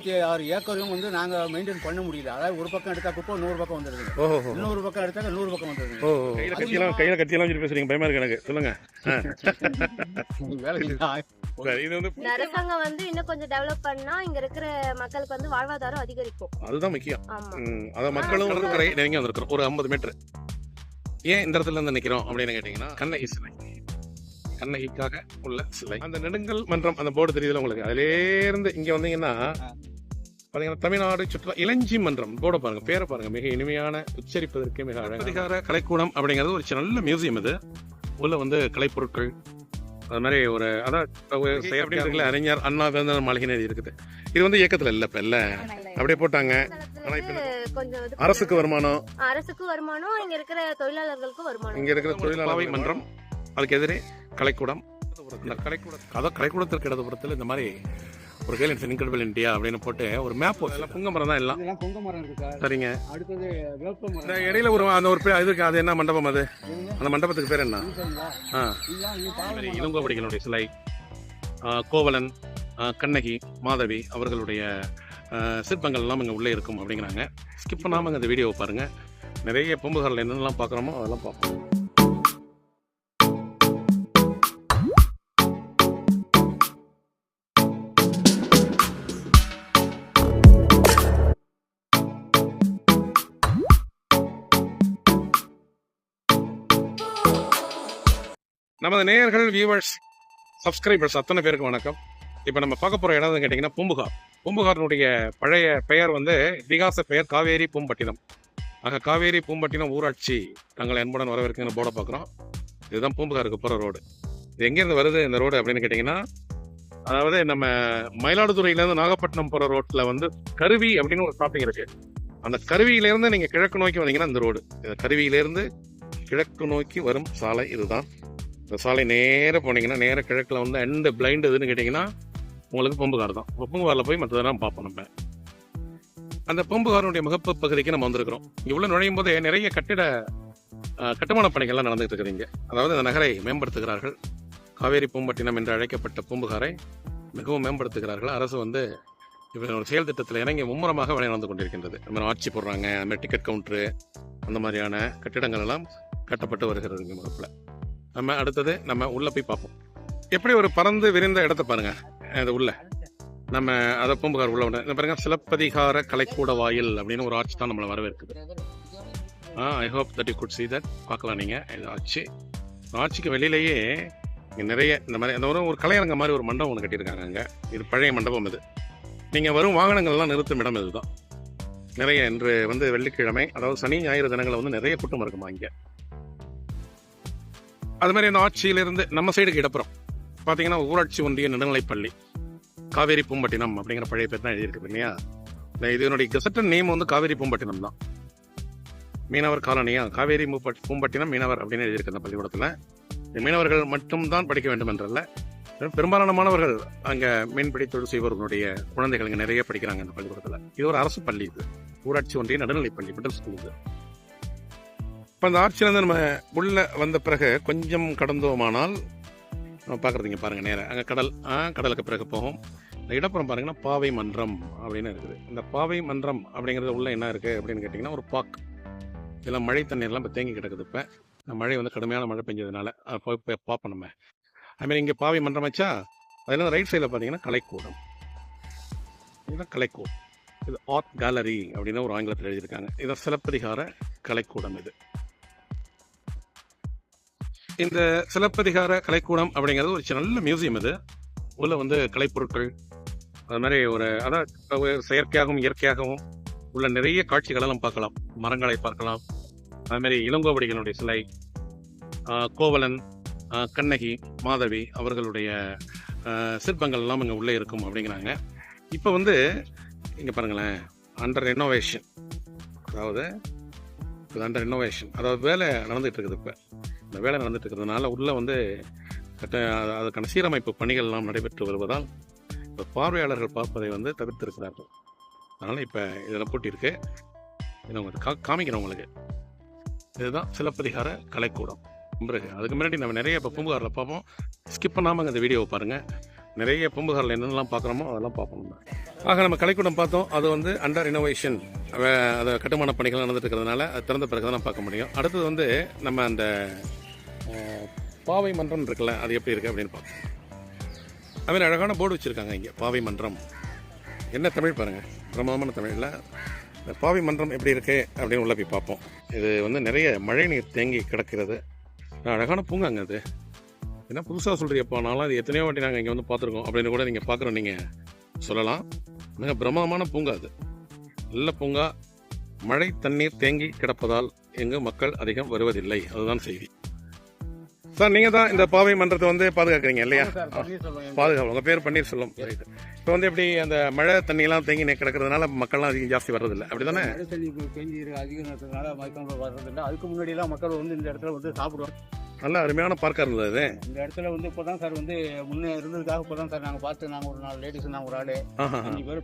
இருபத்தி ஆறு ஏக்கரையும் வந்து நாங்கள் மெயின்டைன் பண்ண முடியல. அதாவது ஒரு பக்கம் எடுத்தா குப்பை நூறு பக்கம் வந்துடுது ஓஹோ இன்னொரு பக்கம் எடுத்தா நூறு பக்கம் வந்துடுது ஓ கையில் கத்தியெல்லாம் கையில் கத்தியெல்லாம் சொல்லி பேசுறீங்க. பயமா இருக்கு எனக்கு. சொல்லுங்க. வேலை சரி, இது வந்து இந்த அரசாங்கம் வந்து இன்னும் கொஞ்சம் டெவலப் பண்ணா இங்க இருக்கிற மக்களுக்கு வந்து வாழ்வாதாரம் அதிகரிக்கும். அதுதான் முக்கியம். ஆமா. ம், அதான் மக்களும் வந்து கரை நெருங்கி வந்திருக்கிறோம். ஒரு ஐம்பது மீட்டர் ஏன் இந்த இடத்துல இருந்து நிக்கிறோம் அப்படின்னு கேட்டீங்கன்னா கண்ணகி சிலை கண்ணகிக்காக உள்ள சிலை. அந்த நெடுங்கல் மன்றம் அந்த போர்டு தெரியுதுல உங்களுக்கு? அதிலே இருந்து இங்க வந்தீங்கன்னா பாத்தீங்கன்னா தமிழ்நாடு சுற்றுலா இளஞ்சி மன்றம். போர்டை பாருங்க பேரை பாருங்க. மிக இனிமையான உச்சரிப்பதற்கு மிக அழகான அதிகார கலைக்கூடம் அப்படிங்கிறது ஒரு நல்ல மியூசியம் இது. உள்ள வந்து கலைப்பொருட்கள் அது மாதிரி ஒரு அதான் இருக்குல்ல அறிஞர் அண்ணா வேந்தர் மாளிகை இருக்குது. இது வந்து இயக்கத்துல இல்ல இப்ப இல்ல. அப்படியே போட்டாங்க. ஆனா இப்ப அரசுக்கு வருமானம். அரசுக்கு வருமானம் இங்க இருக்கிற தொழிலாளர்களுக்கும் வருமானம். இங்க இருக்கிற தொழிலாளர் மன்றம். அதுக்கு எதிரே கலைக்கூடம். இந்த கலைக்கூடம் அதான் கலைக்கூடத்திற்கு இடதுபுறத்தில் இந்த மாதிரி ஒரு கேள் இன்கிரெடிபிள் இந்தியா அப்படின்னு போட்டு ஒரு மேப் புங்க மரம் தான் எல்லாம். இதெல்லாம் பொங்க மரம் இருக்கு சார். சரிங்க. அடுத்தது வேப்ப மரம். இடையில ஒரு அந்த ஒரு பே- இது இருக்கு அது என்ன மண்டபம் அது? அந்த மண்டபத்துக்கு பேர் என்ன? ஆ. இளங்கோவடிகளுடைய சிலை. கோவலன் கண்ணகி மாதவி அவர்களுடைய சிற்பங்கள் எல்லாம் இங்கே உள்ளே இருக்கும் அப்படிங்கிறாங்க. ஸ்கிப் பண்ணாமல் இந்த வீடியோவை பாருங்க. நிறைய பூம்புகாரில் என்னென்னலாம் பார்க்குறோமோ அதெல்லாம் பார்ப்போம். நமது நேயர்கள் வியூவர்ஸ் சப்ஸ்கிரைபர்ஸ் அத்தனை பேருக்கு வணக்கம். இப்போ நம்ம பார்க்க போகிற இடம் கேட்டிங்கன்னா பூம்புகார். பூம்புகாரினுடைய பழைய பெயர் வந்து இதிகாச பெயர் காவேரி பூம்பட்டினம். ஆக காவேரி பூம்பட்டினம் ஊராட்சி தங்களை அன்புடன் வரவேற்குங்கிற போர்டை பார்க்குறோம். இதுதான் பூம்புகாருக்கு போகிற ரோடு இது எங்கேருந்து வருது இந்த ரோடு அப்படின்னு கேட்டிங்கன்னா அதாவது நம்ம மயிலாடுதுறையிலேருந்து நாகப்பட்டினம் போகிற ரோட்டில் வந்து கருவி அப்படின்னு ஒரு ஸ்டாப்பிங் இருக்குது அந்த கருவியிலேருந்து நீங்கள் கிழக்கு நோக்கி வந்தீங்கன்னா இந்த ரோடு இந்த கருவியிலேருந்து கிழக்கு நோக்கி வரும் சாலை இதுதான். இந்த சாலை நேராக போனீங்கன்னா நேர கிழக்கில் வந்து எந்த பிளைண்ட் எதுன்னு கேட்டிங்கன்னா உங்களுக்கு பொம்புகார் தான். இப்போ போய் மற்றதெல்லாம் பார்ப்போம் நம்ம. அந்த பூம்புகாரனுடைய முகப்பு பகுதிக்கு நம்ம வந்திருக்கிறோம். இவ்வளோ நுழையும் போதே நிறைய கட்டிட கட்டுமான பணிகள்லாம் நடந்துகிட்டு இருக்குதுங்க அதாவது இந்த நகரை மேம்படுத்துகிறார்கள். காவேரி பூம்பட்டினம் என்று அழைக்கப்பட்ட பூம்புகாரை மிகவும் மேம்படுத்துகிறார்கள். அரசு வந்து இவரோட செயல் திட்டத்தில் இறங்கி மும்முரமாக வேலை நடந்து கொண்டிருக்கின்றது. இந்த மாதிரி ஆட்சி போடுறாங்க அந்த மாதிரி டிக்கெட் கவுண்டரு அந்த மாதிரியான கட்டிடங்கள் எல்லாம் கட்டப்பட்டு வருகிறது முகப்பில். நம்ம அடுத்தது நம்ம உள்ளே போய் பார்ப்போம். எப்படி ஒரு பறந்து விரிந்த இடத்த பாருங்கள் அது உள்ள. நம்ம அதை பூம்புகார் உள்ள உடனே பாருங்க சிலப்பதிகார கலைக்கூட வாயில் அப்படின்னு ஒரு ஆட்சி தான் நம்மளை வரவேற்குது. ஆ I hope that you could see that பார்க்கலாம் நீங்கள் இது ஆட்சி. ஆட்சிக்கு வெளியிலேயே இங்கே நிறைய இந்த மாதிரி அந்த ஒரு ஒரு கலையரங்க மாதிரி ஒரு மண்டபம் ஒன்று கட்டியிருக்காங்க அங்கே. இது பழைய மண்டபம் இது. நீங்கள் வரும் வாகனங்கள்லாம் நிறுத்தும் இடம் இதுதான். நிறைய இன்று வந்து வெள்ளிக்கிழமை அதாவது சனி ஞாயிறு தினங்களில் வந்து நிறைய கூட்டம் இருக்குமா இங்கே? அது மாதிரி அந்த ஆட்சியிலிருந்து நம்ம சைடுக்கு இடப்புறம். பார்த்தீங்கன்னா ஊராட்சி ஒன்றிய நடுநிலைப்பள்ளி காவேரி பூம்பட்டினம் அப்படிங்கிற பழைய பேர் தான் எழுதியிருக்கு இல்லையா? இந்த இதனுடைய கெசட்டன் நேம் வந்து காவேரி பூம்பட்டினம் தான். மீனவர் காலனியா காவேரி பூம்பட்டினம் மீனவர் அப்படின்னு எழுதியிருக்கு அந்த பள்ளிக்கூடத்தில். மீனவர்கள் மட்டும்தான் படிக்க வேண்டும் என்றல்ல பெரும்பாலான மாணவர்கள் அங்கே மீன்பிடி தொழில் செய்பவர்களுடைய குழந்தைகள் இங்கே நிறைய படிக்கிறாங்க இந்த பள்ளிக்கூடத்தில். இது ஒரு அரசு பள்ளி இது. ஊராட்சி ஒன்றிய நடுநிலைப்பள்ளி மிடில் ஸ்கூல் இது. இப்போ அந்த ஆர்ச்சிலேருந்து நம்ம உள்ளே வந்த பிறகு கொஞ்சம் கடந்தோமானால் நம்ம பார்க்குறதுங்க பாருங்கள் நேராக அங்கே கடல் ஆ கடலுக்கு பிறகு போகும். இந்த இடப்புறம் பாருங்கன்னா பாவை மன்றம் அப்படின்னு இருக்குது. இந்த பாவை மன்றம் அப்படிங்கிறது உள்ளே என்ன இருக்குது அப்படின்னு கேட்டிங்கன்னா ஒரு பாக் இதெல்லாம் மழை தண்ணீர்லாம் இப்போ தேங்கி கிடக்குது இப்போ. இந்த மழை வந்து கடுமையான மழை பெஞ்சதுனால போய் போய் பார்ப்போம் நம்ம. அதுமாரி இங்கே பாவை மன்றம் வச்சா அதில் ரைட் சைடில் பார்த்தீங்கன்னா கலைக்கூடம். இதுதான் கலைக்கூடம். இது ஆர்ட் கேலரி அப்படின்னு ஒரு ஆங்கிலத்தில் எழுதியிருக்காங்க. இதான் சிலப்பதிகார கலைக்கூடம் இது. இந்த சிலப்பதிகார கலைக்கூடம் அப்படிங்கிறது ஒரு நல்ல மியூசியம் இது. உள்ள வந்து கலைப்பொருட்கள் அது மாதிரி ஒரு அதான் செயற்கையாகவும் இயற்கையாகவும் உள்ள நிறைய காட்சிகளெல்லாம் பார்க்கலாம். மரங்களை பார்க்கலாம். அது மாதிரி இளங்கோவடிகளுடைய சிலை கோவலன் கண்ணகி மாதவி அவர்களுடைய சிற்பங்கள் எல்லாம் இங்கே உள்ளே இருக்கும் அப்படிங்கிறாங்க. இப்போ வந்து இங்கே பாருங்களேன் அண்டர் ரெனோவேஷன் அதாவது அண்டர் ரெனோவேஷன் அதாவது வேலை நடந்துகிட்டு இருக்குது இப்போ. இந்த வேலை நடந்துட்டு இருக்கிறதுனால உள்ளே வந்து கட்ட அதற்கான சீரமைப்பு பணிகள் எல்லாம் நடைபெற்று வருவதால் இப்போ பார்வையாளர்கள் பார்ப்பதை வந்து தவிர்த்திருக்கிறார்கள். அதனால் இப்போ இதில் போட்டியிருக்கு. இதை உங்களுக்கு கா காமிக்கிறேன் உங்களுக்கு. இதுதான் சிலப்பதிகார கலைக்கூடம். பிறகு அதுக்கு முன்னாடி நம்ம நிறைய இப்போ பூம்புகாரில் பார்ப்போம். ஸ்கிப் பண்ணாமல் இந்த வீடியோவை பாருங்கள் நிறைய பூம்புகாரில் என்னென்னலாம் பார்க்குறோமோ அதெல்லாம் பார்ப்போம் நம்ம. ஆக நம்ம கலைக்கூடம் பார்த்தோம். அது வந்து அண்டர் இனோவேஷன் அதை கட்டுமான பணிகள் நடந்துட்டு இருக்கிறதுனால அது திறந்த பிறகு தான் பார்க்க முடியும். அடுத்தது வந்து நம்ம அந்த பாவை மன்றம் இருக்குல்ல அது எப்படி இருக்குது அப்படின்னு பார்ப்போம். அதுமாதிரி அழகான போர்டு வச்சுருக்காங்க இங்கே பாவை மன்றம். என்ன தமிழ் பாருங்கள் பிரமாதமான தமிழில். இந்த பாவை மன்றம் எப்படி இருக்குது அப்படின்னு உள்ள போய் பார்ப்போம். இது வந்து நிறைய மழை நீர் தேங்கி கிடக்கிறது. அழகான பூங்காங்க அது. என்ன புதுசாக சொல்கிறீப்பா நான்லாம் இது எத்தனையோ வாட்டி நாங்கள் இங்கே வந்து பார்த்துருக்கோம். அப்படின்னு கூட நீங்கள் பார்க்குறோம் நீங்கள் சொல்லலாம். மிக பிரமாதமான பூங்கா அது. நல்ல பூங்கா. மழை தண்ணீர் தேங்கி கிடப்பதால் எங்கு மக்கள் அதிகம் வருவதில்லை. அதுதான் செய்தி. சார் நீங்கள் தான் இந்த பாவை மன்றத்தை வந்து பாதுகாக்கிறீங்க இல்லையா? பாதுகாப்பு உங்கள் பேர் பன்னீர்செல்வம். இப்போ வந்து எப்படி அந்த மழை தண்ணியெல்லாம் தேங்கி கிடக்கிறதுனால மக்கள்லாம் அதிகம் ஜாஸ்தி வர்றதில்லை. அப்படி தானே மழை தண்ணி இப்ப இருக்கு அதிகம் இருக்கிறதுனால மயக்கம் வர்றதில்லை. அதுக்கு முன்னாடி எல்லாம் மக்கள் வந்து இந்த இடத்துல வந்து சாப்பிடுவாங்க. நல்ல அருமையான பார்க்காக இருந்தது இந்த இடத்துல வந்து இப்போதான் சார் வந்து முன்னே இருந்ததுக்காக இப்போதான் சார் நாங்க பார்த்து நாங்க ஒரு நாலு லேடிஸ் நாங்க ஒரு ஆளு. அஞ்சு பேர்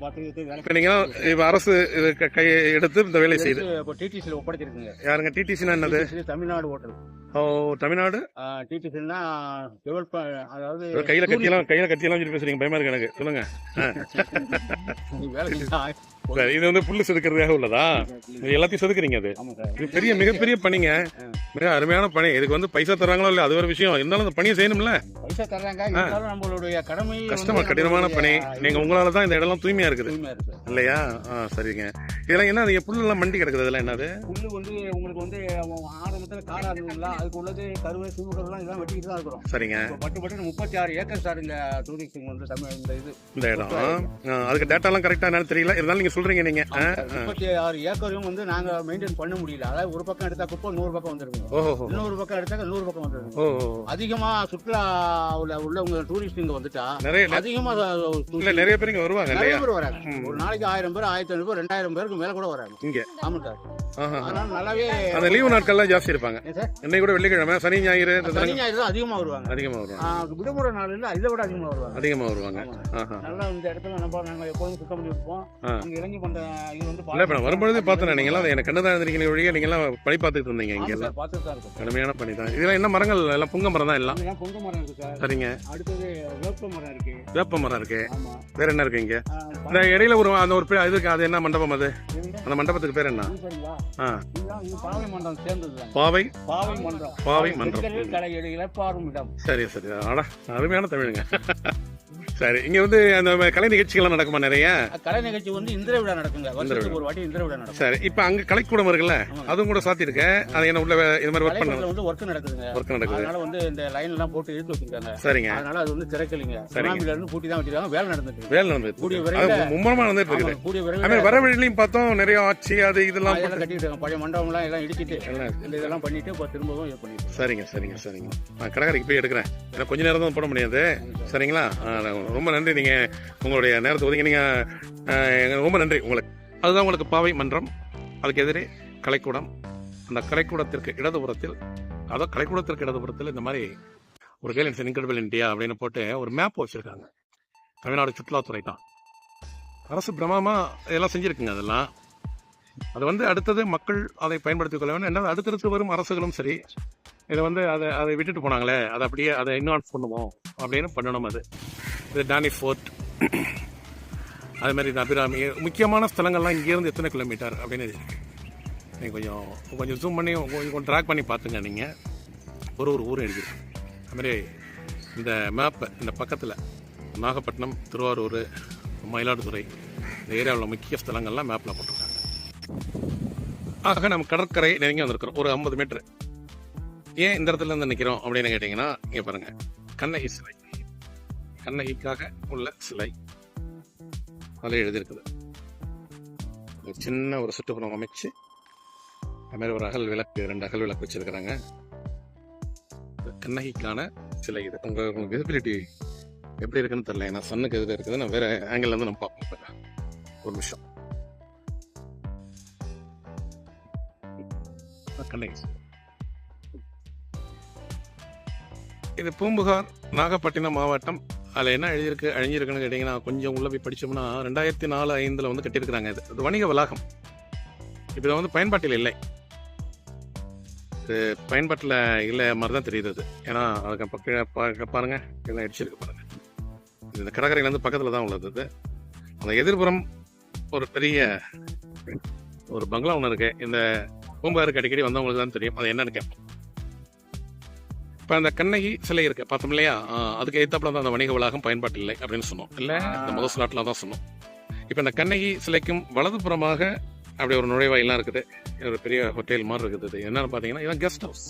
இப்போ நீங்கள் இப்போ அரசு இது க- எடுத்து இந்த வேலையை செய்யுது. எடுத்து இப்போ டிடிசியில் ஒப்படைச்சிருக்குங்க. யாருங்க? டிடிசினா என்னது? தமிழ்நாடு ஓட்டல் ஓ தமிழ்நாடு? டிடிசில்னா டெவலப் அதாவது கையில கத்தியெல்லாம் கையில கத்தியெல்லாம் வச்சுட்டு பேசுறீங்க. பயமா இருக்கு எனக்கு. சொல்லுங்க நீ வேலை செஞ்சா சரி, இது வந்து புல்லு செதுக்கிறதுக்காக உள்ளதா? எல்லாத்தையும் செதுக்குறீங்க அது. இது பெரிய மிகப்பெரிய பணிங்க. மிக அருமையான பணி. இதுக்கு வந்து பைசா தர்றாங்களோ இல்ல அது ஒரு விஷயம். இருந்தாலும் அந்த பணியை செய்யணும்ல. பைசா தர்றாங்க. நம்மளுடைய கடமை கஷ்டமா கடினமான பணி. நீங்க உங்களால தான் இந்த இடம்லாம் தூய்மையா இருக்குது. இல்லையா? ஆ சரிங்க. இதெல்லாம் என்ன அது புல்லு எல்லாம் மண்டி கிடக்குது இதெல்லாம் என்னது புல்லு வந்து உங்களுக்கு வந்து ஆரம்பத்துல காரா இருந்ததுங்களா அதுக்கு உள்ளது கருவை சீமக்கருலாம் இதெல்லாம் வெட்டிக்கிட்டு தான் இருக்கிறோம். சரிங்க. பட்டு பட்டு முப்பத்தி ஆறு ஏக்கர் சார் இந்த டூரிஸ்ட் வந்து தமிழ் இந்த இது. இந்த இடம். அதுக்கு டேட்டாலாம் கரெக்டா என்னன்னு தெரியல. இருந்தாலும் நீங்க சொல்றீங்க நீங்க. முப்பத்தி ஆறு ஏக்கரையும் வந்து நாங்க மெயின்டைன் பண்ண முடியல. அதாவது ஒரு பக்கம் எடுத்தா குப்பை நூறு பக்கம் வந்துருக்குங்க. ஓஹோ இன்னொரு பக்கம் எடுத்தா நூறு பக்கம் வந்துருக்குங்க. ஓ அதிகமா சுற்றுலா உள்ள உள்ளவங்க டூரிஸ்ட் இங்க வந்துட்டா நிறைய அதிகமா நிறைய பேர் இங்க வருவாங்க நிறைய பேர் வராங்க. ஒரு நாளைக்கு ஆயிரம் பேர் ஆயிரத்தி ஐநூறு ரெண்டாயிரம் பேருக்கு மேல கூட வராங்க. இங்க. ஆமா சார். அதனால நல்லாவே அந்த லீவு நாட்கள்லாம் ஜாஸ்தி இருப்பாங்க. இன்னைக்கு கூட வெள்ளிக்கிழமை சனி ஞாயிறு சனி ஞாயிறு அதிகமா வருவாங்க. அதிகமா வருவாங்க. விடுமுறை நாளில் இதை விட அதிகமா வருவாங்க. அதிகமா வருவாங்க. நல்லா இந்த இடத்துல நம்ம நாங்க எப்போதும் சுத்தம் பண்ணி. இங்க இறங்கி பண்ற இது வந்து இல்ல இப்ப நான் வரும்பொழுது பார்த்தேன் நீங்க எல்லாம் எனக்கு கண்ணதான் இருந்தீங்க ஒழிய நீங்க எல்லாம் பணி பார்த்துட்டு இருந்தீங்க இங்க எல்லாம் பார்த்துட்டு தான் இருக்கும் கடுமையான பணி தான். இதெல்லாம் என்ன மரங்கள்? எல்லாம் புங்க மரம் தான் எல்லாம்? இங்கெல்லாம் பொங்க மரம் இருக்கு சார்? சரிங்க. அடுத்தது வேப்ப மரம் இருக்கு. வேப்ப மரம் இருக்கு. வேற என்ன இருக்கு இங்க? இந்த இடையில ஒரு அந்த ஒரு பே- இது இருக்கு அது என்ன மண்டபம் அது? அந்த மண்டபத்துக்கு பேர் என்ன? சரிங்களா? ஆ. இதுதான் இது பாவை மன்றம் சேர்ந்தது பாவை? பாவை மன்றம் பாவை இடம். சரி சரி அட அருமையான தமிழுங்க. சரி இங்க வந்து அந்த கலை நிகழ்ச்சிகள்லாம் நடக்குமா நிறைய? கலை நிகழ்ச்சி வந்து இந்திர விழா நடக்குங்க. வருஷத்துக்கு ஒரு வாட்டி இந்திர விழா நடக்கும். சரி இப்ப அங்க கலைக்கூடம் இருக்குல்ல அதுவும் கூட சாத்தி இருக்கு. அது என்ன உள்ள இது மாதிரி ஒர்க் பண்ண வந்து ஒர்க் நடக்குதுங்க. ஒர்க் நடக்குது. அதனால வந்து இந்த லைன் எல்லாம் போட்டு இழுத்து வச்சிருக்காங்க. சரிங்க. அதனால அது வந்து திறக்கலைங்க. சுனாமில இருந்து பூட்டி தான் வச்சிருக்காங்க. வேலை நடந்துட்டு. வேலை நடந்துட்டு கூடிய. விரைவில் மும்முரமா நடந்துட்டு இருக்குது. கூடிய விரைவில் வர வழியிலையும் பார்த்தோம் நிறைய ஆட்சி அது இதெல்லாம் கட்டிட்டு பழைய மண்டபம்லாம் எல்லாம் இடிச்சிட்டு இந்த இதெல்லாம் பண்ணிட்டு இப்போ திரும்பவும் பண்ணிட்டு சரிங்க சரிங்க சரிங்க. நான் கடற்கரைக்கு போய் எடுக்கிறேன். ஏன்னா கொஞ்ச நேரம் தான் போட முடியாது. சரிங்களா? ரொம்ப நன்றி. நீங்கள் உங்களுடைய நேரத்தை ஒதுங்கி நீங்கள் ரொம்ப நன்றி உங்களுக்கு அதுதான் உங்களுக்கு பாவை மன்றம் அதுக்கு எதிரே கலைக்கூடம். அந்த கலைக்கூடத்திற்கு இடதுபுறத்தில் அதாவது கலைக்கூடத்திற்கு இடதுபுறத்தில் இந்த மாதிரி ஒரு கேலன்ஸ் இன்கிரெடிபிள் இந்தியா அப்படின்னு போட்டு ஒரு மேப் வச்சுருக்காங்க. தமிழ்நாடு சுற்றுலாத்துறை தான். அரசு பிரமாமா இதெல்லாம் செஞ்சுருக்குங்க அதெல்லாம். அது வந்து அடுத்தது மக்கள் அதை பயன்படுத்திக் கொள்ள வேண்டும். என்ன அடுத்தடுத்து வரும் அரசுகளும் சரி இதை வந்து அதை அதை விட்டுட்டு போனாங்களே அதை அப்படியே அதை இன்வால்வ் பண்ணுவோம் அப்படின்னு பண்ணணும் அது. இது டானி ஃபோர்ட் அது மாதிரி இந்த அபிராமி. முக்கியமான ஸ்தலங்கள்லாம் இங்கேருந்து எத்தனை கிலோமீட்டர் அப்படின்னு நீங்கள் கொஞ்சம் கொஞ்சம் ஜூம் பண்ணி கொஞ்சம் கொஞ்சம் ட்ராக் பண்ணி பார்த்துங்க நீங்கள் ஒரு ஒரு ஊரும் எழுதிருக்கு அதுமாரி இந்த மேப்பை இந்த பக்கத்தில் நாகப்பட்டினம் திருவாரூர் மயிலாடுதுறை இந்த ஏரியாவில் முக்கிய ஸ்தலங்கள்லாம் மேப்பில் போட்டிருக்காங்க. ஆக நம்ம கடற்கரை நெருங்கி வந்திருக்கிறோம். ஒரு ஐம்பது மீட்ரு ஏன் இந்த இடத்துல இருந்து நிற்கிறோம் அப்படின்னு கேட்டிங்கன்னா இங்கே பாருங்க. கண்ணகி சிலை. கண்ணகிக்காக உள்ள சிலை. அதில் எழுதியிருக்குது. ஒரு சின்ன ஒரு சுற்றுப்புறம் அமைச்சு அது ஒரு அகல் விளக்கு ரெண்டு அகல் விளக்கு வச்சிருக்கிறாங்க. கண்ணகிக்கான சிலை இது. உங்கள் உங்களுக்கு விசிபிலிட்டி எப்படி இருக்குன்னு தெரியல. ஏன்னா சன்னுக்கு எதில் இருக்குது. நான் வேற ஆங்கிள்லேருந்து நம்ம பார்ப்போம் ஒரு நிமிஷம். கண்ணகி இது பூம்புகார் நாகப்பட்டினம் மாவட்டம் அதில் என்ன எழுதியிருக்கு அழிஞ்சிருக்குன்னு கேட்டிங்கன்னா கொஞ்சம் உள்ள போய் படித்தோம்னா ரெண்டாயிரத்தி நாலு ஐந்தில் வந்து கட்டியிருக்கிறாங்க. இது இது வணிக வளாகம். இப்போ வந்து பயன்பாட்டில் இல்லை. இது பயன்பாட்டில் இல்லை மாதிரி தான் தெரியுது அது. ஏன்னா அதுக்கு பக்க பாருங்கள் பாருங்க இதெல்லாம் அடிச்சிருக்கு பாருங்கள் இந்த கடற்கரையிலேருந்து பக்கத்தில் தான் உள்ளது இது. அந்த எதிர்புறம் ஒரு பெரிய ஒரு பங்களா ஒன்று இருக்குது இந்த பூம்பாருக்கு அடிக்கடி வந்தவங்களுக்கு தான் தெரியும். அது என்னன்னு கேட்போம் இப்போ அந்த கண்ணகி சிலை இருக்கு பார்த்தோம் இல்லையா? அதுக்கு எதிர்த்தாப்புல தான் அந்த வணிக வளாகம் பயன்பாட்டு இல்லை அப்படின்னு சொன்னோம். இல்லை. இந்த முதல் ஸ்லாட்டில் தான் சொன்னோம். இப்போ இந்த கண்ணகி சிலைக்கும் வலதுபுறமாக அப்படி ஒரு நுழைவாயிலாம் இருக்குது. ஒரு பெரிய ஹோட்டல் மாதிரி இருக்குது என்னன்னு பார்த்தீங்கன்னா இதான் கெஸ்ட் ஹவுஸ்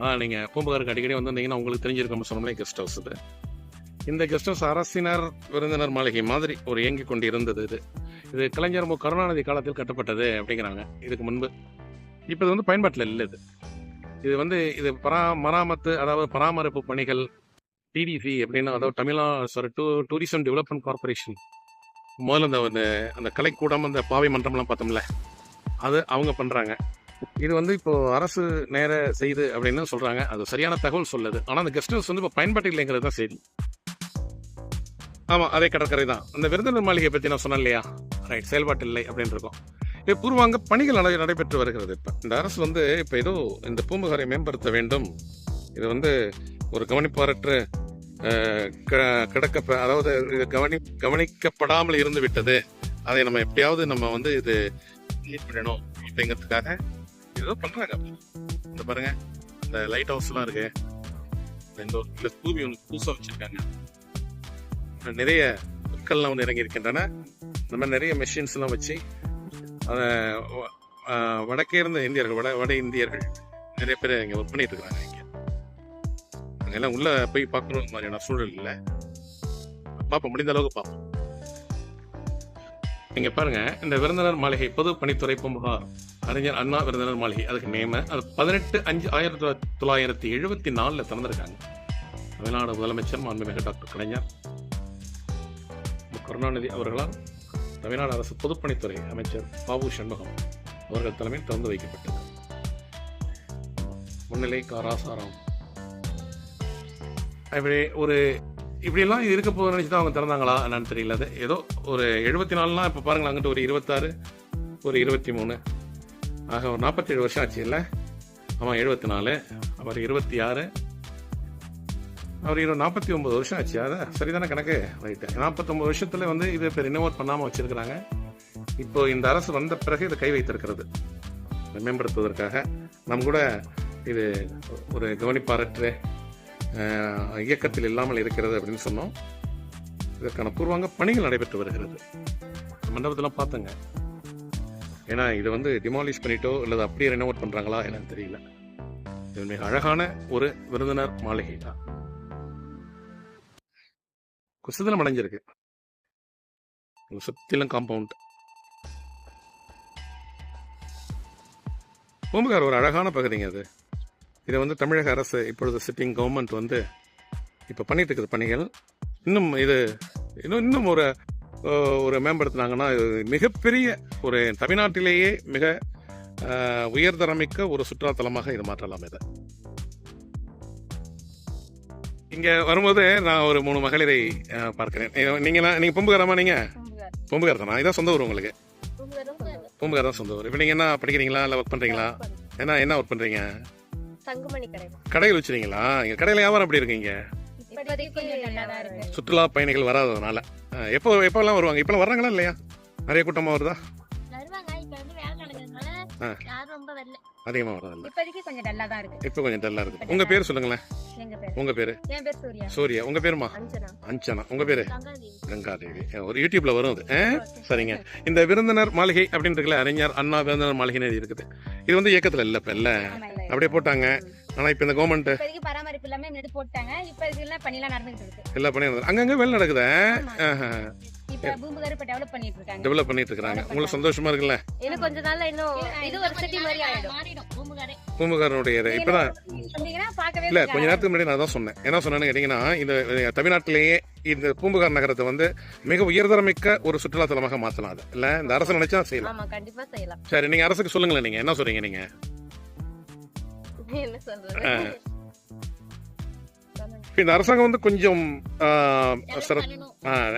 ஆ நீங்கள் பூம்புகாருக்கு அடிக்கடி வந்திருந்தீங்கன்னா உங்களுக்கு தெரிஞ்சிருக்கோம் சொன்னோம்லே கெஸ்ட் ஹவுஸ் இது. இந்த கெஸ்ட் ஹவுஸ் அரசினர் விருந்தினர் மாளிகை மாதிரி ஒரு இயங்கி கொண்டு இருந்தது இது. இது கலைஞர் கருணாநிதி காலத்தில் கட்டப்பட்டது அப்படிங்கிறாங்க. இதுக்கு முன்பு. இப்போ இது வந்து பயன்பாட்டில் இல்லை இது. இது வந்து இது பரா மராமத்து அதாவது பராமரிப்பு பணிகள் டிடிசி அப்படின்னா அதாவது தமிழ்நா sorry to tourism development corporation முதல்ல அந்த வந்து அந்த கலைக்கூடம் அந்த பாவை மன்றம்லாம் பார்த்தோம்ல அது அவங்க பண்ணுறாங்க இது வந்து இப்போ அரசு நேர செய்து அப்படின்னு சொல்றாங்க. அது சரியான தகவல் சொல்லுது. ஆனால் அந்த கெஸ்ட் ஹவுஸ் வந்து இப்போ பயன்பாட்டு இல்லைங்கிறது தான் செய்தி. ஆமாம் அதே கடற்கரை தான். அந்த விருதுநர் மாளிகை பற்றி நான் சொன்னேன் இல்லையா? ரைட் செயல்பாட்டு இல்லை அப்படின்னு இருக்கோம். பூர்வாங்க பணிகள் நடை நடைபெற்று வருகிறது இப்போ. இந்த அரசு வந்து இப்போ ஏதோ இந்த பூம்புகாரை மேம்படுத்த வேண்டும். இது வந்து ஒரு கவனிப்பாரற்ற க- கிடக்க அதாவது இது கவனி கவனிக்கப்படாமல் இருந்து விட்டது. அதை நம்ம எப்படியாவது நம்ம வந்து இது கிளீன் பண்ணணும் அப்படிங்கிறதுக்காக ஏதோ பண்றாங்க. இந்த பாருங்க இந்த லைட் ஹவுஸ்லாம் இருக்கு. இந்த ஒரு பூமி ஒன்று புதுசாக வச்சிருக்காங்க. நிறைய மக்கள்லாம் வந்து இறங்கி இருக்கின்றன இந்த மாதிரி நிறைய மெஷின்ஸ்லாம் வச்சு வடக்கே இருந்த இந்தியர்கள் வட வட இந்தியர்கள் நிறைய பேர் இங்கே ஒர்க் பண்ணிட்டு இருக்காங்க இங்கே. அங்கெல்லாம் உள்ள போய் பார்க்குற மாதிரியான சூழல் இல்லை. பார்ப்போம் முடிந்த அளவுக்கு பார்ப்போம் நீங்கள் பாருங்க இந்த விருந்தினர் மாளிகை பொது பணித்துறை பூம்புகார் அறிஞர் அண்ணா விருந்தினர் மாளிகை அதுக்கு நேம அது பதினெட்டு அஞ்சு ஆயிரத்தி தொள்ளாயிரத்தி எழுபத்தி நாலில் திறந்திருக்காங்க. தமிழ்நாடு முதலமைச்சர் மாண்புமிகு டாக்டர் கலைஞர். கருணாநிதி அவர்களால் தமிழ்நாடு அரசு பொதுப்பணித்துறை அமைச்சர் பாபு சண்முகம் அவர்கள் தலைமையில் திறந்து வைக்கப்பட்டது. முன்னிலை காராசாரம் இப்படி ஒரு இப்படியெல்லாம் இது இருக்க போகுதுன்னு நினச்சி தான் அவங்க திறந்தாங்களா என்னன்னு தெரியல. அது ஏதோ ஒரு எழுபத்தி நாலுலாம் இப்போ பாருங்களேன் அங்கிட்டு ஒரு இருபத்தாறு ஒரு இருபத்தி மூணு ஆக ஒரு நாற்பத்தேழு வருஷம் ஆச்சு இல்லை? ஆமாம் எழுபத்தி நாலு அவர் இருபத்தி ஆறு அவர் இருபது நாற்பத்தி ஒன்பது வருஷம் ஆச்சு. அதான் சரிதானே கணக்கு? ரைட்டு நாற்பத்தொம்பது வருஷத்தில் வந்து இது இப்போ ரினோவேட் பண்ணாமல் வச்சிருக்கிறாங்க. இப்போ இந்த அரசு வந்த பிறகு இதை கை வைத்திருக்கிறது. மேம்படுத்துவதற்காக. நம் கூட இது ஒரு கவனிப்பாரற்ற இயக்கத்தில் இல்லாமல் இருக்கிறது அப்படின்னு சொன்னோம். இதற்கான பூர்வாங்க பணிகள் நடைபெற்று வருகிறது. மண்டபத்தெல்லாம் பார்த்தங்க. ஏன்னா இதை வந்து டிமாலிஷ் பண்ணிட்டோ அல்லது அப்படியே ரெனோவேட் பண்ணுறாங்களா என்னன்னு தெரியல. இது மிக அழகான ஒரு விருந்தினர் மாளிகை தான் குசிதலம் அடைஞ்சிருக்கு. சுத்திலும் காம்பவுண்ட் பூம்புகார் ஒரு அழகான பகுதிங்க அது. இதை வந்து தமிழக அரசு இப்பொழுது சிட்டிங் கவர்மெண்ட் வந்து இப்போ பண்ணிட்டு இருக்குது பணிகள். இன்னும் இது இன்னும் இன்னும் ஒரு ஒரு மேம்படுத்தினாங்கன்னா இது மிகப்பெரிய ஒரு தமிழ்நாட்டிலேயே மிக உயர்தரமிக்க ஒரு சுற்றுலாத்தலமாக இது மாற்றலாம் இதை. இங்க வரும்போது நான் ஒரு மூணு மகளிரை பார்க்கிறேன். நீங்க- நீங்களாம் நீங்க பூம்புகாரமா நீங்க? பூம்புகார். தானா இதான் சொந்த ஊர் உங்களுக்கு? பூம்புகார் தான் சொந்த ஊர். இப்போ நீங்க என்ன படிக்கிறீங்களா? இல்லை ஒர்க் பண்றீங்களா? என்ன என்ன ஒர்க் கடை கடையில் வச்சிருக்கீங்களா? இங்க கடையில் வியாபாரம் எப்படி இருக்கீங்க சுற்றுலா பயணிகள் வராததுனால. எப்போ எப்போல்லாம் வருவாங்க? இப்போலாம் வர்றாங்களா இல்லையா? நிறைய கூட்டமாக வருதா? யாரும் ரொம்ப வரல. வரதில்ல. இப்போதைக்கு கொஞ்சம் டல்லா தான் இருக்கு. இப்போ கொஞ்சம் உங்கள் பேர் சொல்லுங்களேன். எங்க பேரு? உங்கள் பேர்? என் பேர் சூர்யா. சூர்யா. உங்கள் பேருமா? அஞ்சனா. உங்கள் பேர்? கங்காதேவி. ஒரு யூடியூப்ல வரும் அது? சரிங்க. இந்த விருந்தினர் மாளிகை அப்படின்னு இருக்குல்ல அறிஞர் அண்ணா விருந்தினர் மாளிகைன்னு இருக்குது. இது வந்து இயக்கத்தில் இல்லை இப்போ இல்ல. அப்படியே போட்டாங்க. ஆனால் இப்போ இந்த கவர்மெண்ட் இப்போதைக்கு பராமரிப்பு இல்லாம முன்னாடி போட்டாங்க இப்ப இதுல பணிலாம் நடந்துகிட்டு இருக்கு. எல்லா பணியும் அங்கங்கே வேலை நடக்குது. இப்ப பூம்புகார் இப்ப டெவலப் பண்ணிட்டு இருக்காங்க. டெவலப் பண்ணிட்டு இருக்காங்க. உங்களுக்கு சந்தோஷமா இருக்குல்ல? இன்னும் கொஞ்ச நாள்ல இன்னும் இது ஒரு சிட்டி மாதிரி ஆயிடும். பூம்புகாரனுடைய இது. இப்பதான் இல்ல கொஞ்ச நேரத்துக்கு முன்னாடி நான் தான் சொன்னேன். என்ன சொன்னேன்னு கேட்டீங்கன்னா இந்த தமிழ்நாட்டிலேயே இந்த பூம்புகார் நகரத்தை வந்து மிக உயர்தரமிக்க ஒரு சுற்றுலாத்தலமாக மாத்தலாம் அது. இல்ல இந்த அரசு நினைச்சா செய்யலாம். ஆமா கண்டிப்பா செய்யலாம். சரி நீங்க அரசுக்கு சொல்லுங்களேன் நீங்க. என்ன சொல்றீங்க நீங்க? என்ன சொல்றது? இந்த அரசாங்கம் வந்து கொஞ்சம்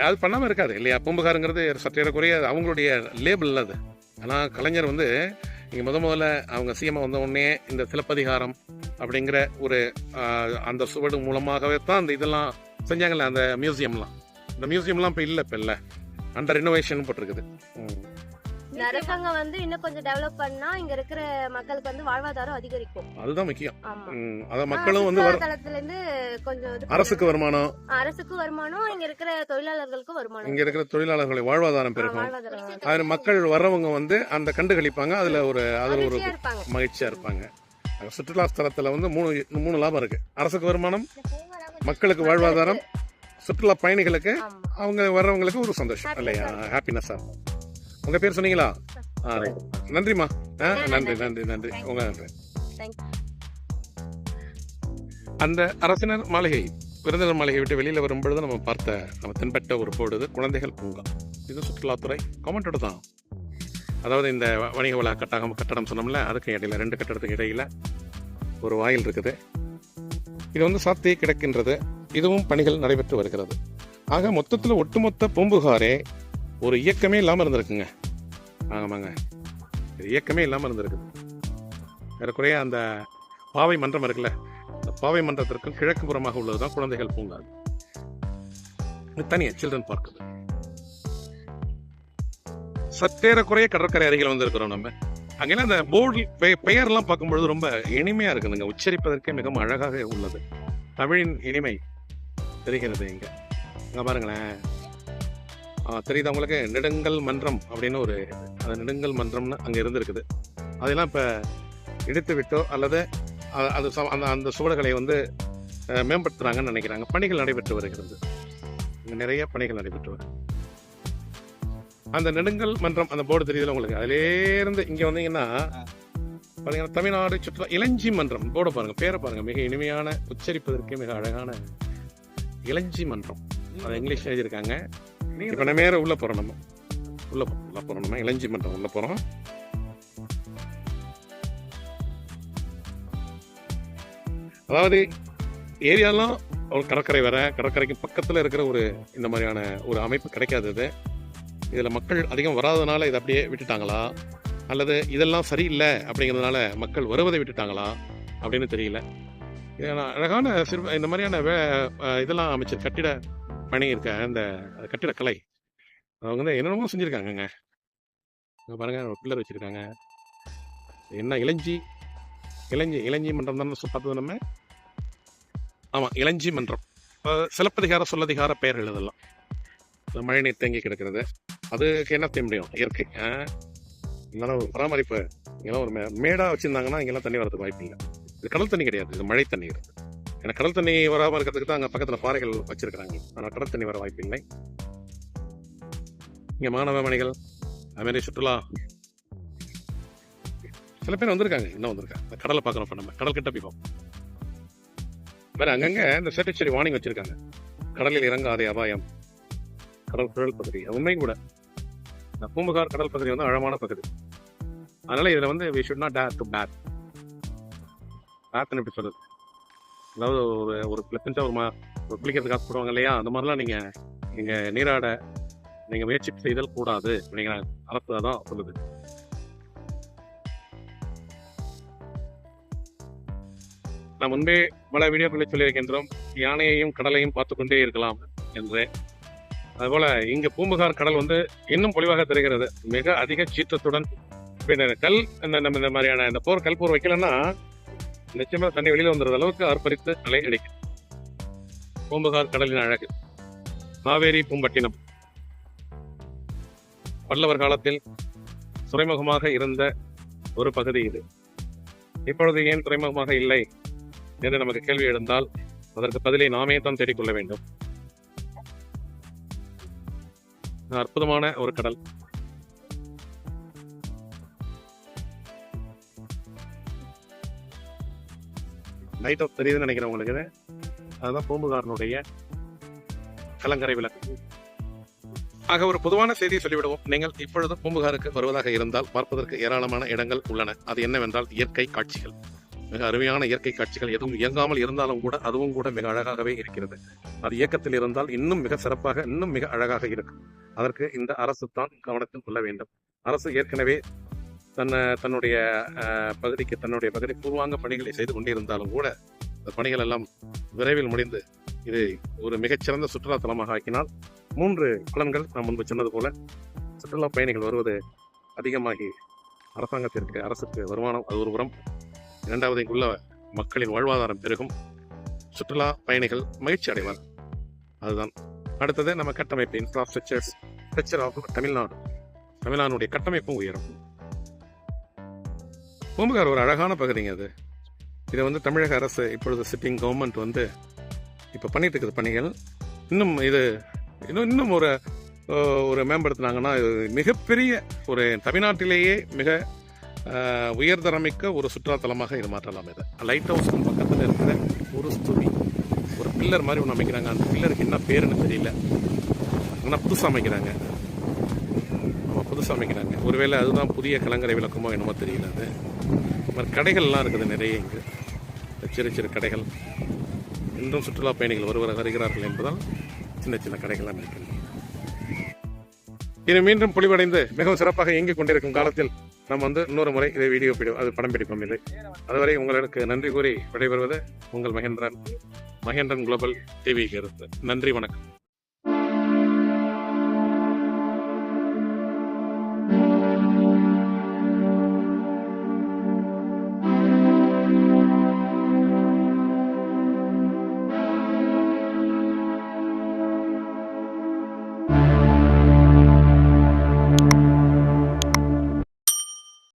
அது பண்ணாம இருக்காது இல்லையா? பூம்புகாருங்கிறது சற்றேறக்குறைய அவங்களுடைய லேபிள் அது. ஆனா கலைஞர் வந்து இங்க முத முதல்ல அவங்க சிஎம் வந்த உடனே இந்த சிலப்பதிகாரம் அப்படிங்கிற ஒரு அந்த சுவடு மூலமாகவே தான் இந்த இதெல்லாம் செஞ்சாங்கல்ல அந்த மியூசியம்லாம் இந்த மியூசியம்லாம் இப்போ இல்லை இப்போ இல்லை. அண்டர் ரினோவேஷன் போட்டிருக்குது. இந்த அரசாங்கம் வந்து இன்னும் கொஞ்சம் டெவலப் பண்ணா இங்க இருக்கிற மக்களுக்கு வந்து வாழ்வாதாரம் அதிகரிக்கும். அதுதான் முக்கியம். அத மக்களும் வந்து தளத்துல இருந்து கொஞ்சம் அரசுக்கு வருமானம். அரசுக்கும் வருமானம் இங்க இருக்கிற தொழிலாளர்களுக்கும் வருமானம். இங்க இருக்கிற தொழிலாளர்களை வாழ்வாதாரம் பெருகும். வாழ்வாதாரம் அது மக்கள் வர்றவங்க வந்து அந்த கண்டு கழிப்பாங்க அதுல ஒரு அதுல ஒரு மகிழ்ச்சியா இருப்பாங்க. சுற்றுலா ஸ்தலத்துல வந்து மூணு மூணு லாபம் இருக்கு. அரசுக்கு வருமானம் மக்களுக்கு வாழ்வாதாரம் சுற்றுலா பயணிகளுக்கு அவங்க வர்றவங்களுக்கு ஒரு சந்தோஷம். இல்லையா? ஹாப்பினஸா உங்க பேர் சொன்னீங்களா? ஆ, right. நன்றிம்மா. ஆ, நன்றி நன்றி. நன்றி உங்க நன்றி. அந்த அரசினர் மாளிகை விருந்தினர் மாளிகை விட்டு வெளியில வரும்பொழுது நம்ம பார்த்த நம்ம தென்பட்ட ஒரு போடுது குழந்தைகள் பூங்கா. இது சுற்றுலாத்துறை கமெண்டோட தான். அதாவது இந்த வணிக வள கட்டகம் கட்டடம் சொன்னோம்ல அதுக்கு இடையில ரெண்டு கட்டடத்துக்கு இடையில ஒரு வாயில் இருக்குது. இது வந்து சாத்தி கிடக்கின்றது. இதுவும் பணிகள் நடைபெற்று வருகிறது. ஆக மொத்தத்தில் ஒட்டுமொத்த பூம்புகாரே ஒரு இயக்கமே இல்லாமல் இருந்திருக்குங்க. ஆமாங்க. இயக்கமே இல்லாமல் இருந்திருக்குது. ஏறக்குறைய அந்த பாவை மன்றம் இருக்குல்ல அந்த பாவை மன்றத்திற்கும் கிழக்கு புறமாக உள்ளதுதான் குழந்தைகள் பூங்கா தனியாக சில்ட்ரன் பார்க் சற்றேறக்குறைய கடற்கரை அருகில் வந்திருக்கிறோம் நம்ம. அங்கெல்லாம் அந்த போர்டு பெயர்லாம் பார்க்கும்பொழுது ரொம்ப இனிமையாக இருக்குதுங்க. உச்சரிப்பதற்கே மிகவும் அழகாக உள்ளது. தமிழின் இனிமை தெரிகிறது இங்கே. இங்கே பாருங்களேன். தெரியுதா உங்களுக்கு? நெடுங்கல் மன்றம் அப்படின்னு ஒரு அந்த நெடுங்கல் மன்றம்னு அங்க இருந்திருக்குது. அதெல்லாம் இப்ப இடித்து விட்டோ அல்லது அது அந்த அந்த சுவடுகளை வந்து அஹ், மேம்படுத்துறாங்கன்னு நினைக்கிறாங்க. பணிகள் நடைபெற்று வருகிறது. இங்க நிறைய பணிகள் நடைபெற்று வருது. அந்த நெடுங்கல் மன்றம் அந்த போர்டு தெரியுதுல உங்களுக்கு? அதிலேருந்து இங்க வந்தீங்கன்னா பாத்தீங்கன்னா தமிழ்நாடு சுற்றுலா இளஞ்சி மன்றம். போர்டை பாருங்க பேரை பாருங்க. மிக இனிமையான உச்சரிப்பதற்கே மிக அழகான இளஞ்சி மன்றம். அது இங்கிலீஷ் எழுதியிருக்காங்க. இப்ப நம்ம நேரா உள்ள போறோம் நம்ம. உள்ள உள்ள போறோம் நம்ம. இளஞ்சி மன்றம் உள்ள போறோம். அதாவது ஏரியாலாம் ஒரு கடற்கரை வர கடற்கரைக்கு பக்கத்துல இருக்கிற ஒரு இந்த மாதிரியான ஒரு அமைப்பு கிடைக்காதது இதுல மக்கள் அதிகம் வராதனால இதை அப்படியே விட்டுட்டாங்களா? அல்லது இதெல்லாம் சரியில்லை அப்படிங்கிறதுனால மக்கள் வருவதை விட்டுட்டாங்களா? அப்படின்னு தெரியல. அழகான சிறு இந்த மாதிரியான வே இதெல்லாம் அமைச்சு கட்டிட பண்ணியிருக்க இருக்க கட்டிடக்கலை அவங்க வந்து என்னென்னமோ செஞ்சுருக்காங்கங்க. இங்கே பாருங்க ஒரு பில்லர் வச்சுருக்காங்க. என்ன இளஞ்சி? இளஞ்சி இளஞ்சி மன்றம் தானே பார்த்தது நம்ம? ஆமாம் இளஞ்சி மன்றம். சிலப்பதிகார சொல்லதிகார பெயர்கள் இதெல்லாம் மழை நீர் தேங்கி கிடக்கிறது. அதுக்கு என்ன செய்ய முடியும்? இயற்கை இருந்தாலும் இதெல்லாம் ஒரு பராமரிப்பு இங்கெல்லாம் ஒரு மே- மேடாக வச்சிருந்தாங்கன்னா இங்கெல்லாம் தண்ணி வரதுக்கு வாய்ப்பு இல்லை. இது கடல் தண்ணி கிடையாது இது மழை தண்ணீர். ஏன்னா கடல் தண்ணி வராமல் இருக்கிறதுக்கு தான் அங்கே பக்கத்தில் பாறைகள் வச்சுருக்கிறாங்க. ஆனால் கடல் தண்ணி வர வாய்ப்பு இல்லை. இங்கே மாணவ மணிகள் அதுமாரி சுற்றுலா சில பேர் வந்திருக்காங்க இன்னும் வந்திருக்காங்க. இந்த கடலை பார்க்குறோம் இப்போ நம்ம கடல் கிட்ட போய் வேற அங்கங்க இந்த செட்டிச்சேரி வார்னிங் வச்சிருக்காங்க. கடலில் இறங்காதே அபாயம். கடல் குழல் பகுதி அது உண்மையும் கூட. இந்த பூம்புகார் கடல் பகுதி வந்து ஆழமான பகுதி. அதனால இதுல வந்து we should not dare to bad பேட்னு எப்படி சொல்றது? அதாவது ஒரு ஒரு பிளசண்டா ஒரு மா ஒரு காசு போடுவாங்க இல்லையா? அந்த மாதிரிலாம் நீங்கள் நீங்கள் நீராட நீங்கள் முயற்சி செய்தல் கூடாது அப்படிங்கிற அரசு தான் சொல்லுது. நான் முன்பே பல வீடியோக்களை சொல்லியிருக்கின்றோம். யானையையும் கடலையும் பார்த்து கொண்டே இருக்கலாம் என்று. அதுபோல இங்க பூம்புகார் கடல் வந்து இன்னும் பொலிவாக தெரிகிறது. மிக அதிக சீற்றத்துடன் பின்னர் கல் இந்த நம்ம இந்த மாதிரியான இந்த போர் கல் போர் வைக்கலன்னா நிச்சயமா தண்ணி வெளியில வந்துடுற அளவுக்கு ஆர்ப்பரித்து அலை அடிக்கும் பூம்புகார் கடலின் அழகு. காவேரி பூம்பட்டினம். பல்லவர் காலத்தில் துறைமுகமாக இருந்த ஒரு பகுதி இது. இப்பொழுது ஏன் துறைமுகமாக இல்லை என்று நமக்கு கேள்வி எழுந்தால் அதற்கு பதிலை நாமே தான் தேடிக்கொள்ள வேண்டும். அற்புதமான ஒரு கடல். லைட் ஆஃப் தெரியுதுன்னு நினைக்கிறேன் உங்களுக்கு அதுதான் பூம்புகாரனுடைய கலங்கரை விளக்கு. ஆக ஒரு பொதுவான செய்தியை சொல்லிவிடுவோம். நீங்கள் இப்பொழுது பூம்புகாருக்கு வருவதாக இருந்தால் பார்ப்பதற்கு ஏராளமான இடங்கள் உள்ளன. அது என்னவென்றால் இயற்கை காட்சிகள். மிக அருமையான இயற்கை காட்சிகள். எதுவும் இயங்காமல் இருந்தாலும் கூட அதுவும் கூட மிக அழகாகவே இருக்கிறது. அது இயக்கத்தில் இருந்தால் இன்னும் மிக சிறப்பாக இன்னும் மிக அழகாக இருக்கும். அதற்கு இந்த அரசு தான் கவனத்தில் கொள்ள வேண்டும். அரசு ஏற்கனவே தன்னை தன்னுடைய பகுதிக்கு தன்னுடைய பகுதி பூர்வாங்க பணிகளை செய்து கொண்டிருந்தாலும் கூட இந்த பணிகள் எல்லாம் விரைவில் முடிந்து இது ஒரு மிகச்சிறந்த சுற்றுலாத்தலமாக ஆக்கினால் மூன்று குளங்கள் நான் முன்பு சொன்னது போல சுற்றுலா பயணிகள் வருவது அதிகமாகி அரசாங்கத்திற்கு அரசுக்கு வருமானம் அது ஒரு புறம். இரண்டாவது இங்குள்ள மக்களின் வாழ்வாதாரம் பெருகும். சுற்றுலா பயணிகள் மகிழ்ச்சி அடைவார் அதுதான். அடுத்தது நம்ம கட்டமைப்பு இன்ஃப்ராஸ்ட்ரக்சர்ஸ் ஸ்ட்ரக்சர் ஆஃப் தமிழ்நாடு. தமிழ்நாடுடைய கட்டமைப்பும் உயரும். பூம்புகார் ஒரு அழகான பகுதிங்க அது. இதை வந்து தமிழக அரசு இப்பொழுது சிட்டிங் கவர்மெண்ட் வந்து இப்போ பண்ணிட்டு இருக்கிற பணிகள். இன்னும் இது இன்னும் இன்னும் ஒரு ஒரு மேம்படுத்தினாங்கன்னா இது மிகப்பெரிய ஒரு தமிழ்நாட்டிலேயே மிக உயர்தரமிக்க ஒரு சுற்றுலாத்தலமாக இது மாற்றலாம் இது. லைட் ஹவுஸ் பக்கத்தில் இருக்கிற ஒரு ஸ்துதி ஒரு பில்லர் மாதிரி ஒன்று அமைக்கிறாங்க. அந்த பில்லருக்கு என்ன பேருன்னு தெரியல. ஆனால் புதுசாக அமைக்கிறாங்க. புதுசாக அமைக்கிறாங்க ஒருவேளை அதுதான் புதிய கலங்கரை விளக்கமோ என்னமோ தெரியல அது. மாதிரி கடைகள்லாம் இருக்குது நிறைய இங்கு. சிறு சிறு கடைகள். இன்றும் சுற்றுலா பயணிகள் ஒருவர் வருகிறார்கள் என்பதால் சின்ன சின்ன கடைகள்லாம் இருக்கின்றன. இது மீண்டும் பொலிவடைந்து மிகவும் சிறப்பாக இயங்கிக் கொண்டிருக்கும் காலத்தில் நம்ம வந்து இன்னொரு முறை இதை வீடியோ பிடி அது படம் பிடிப்போம் இது அதுவரை உங்களுக்கு நன்றி கூறி விடைபெறுவது உங்கள் மகேந்திரன் மகேந்திரன் குளோபல் டிவி நன்றி வணக்கம்.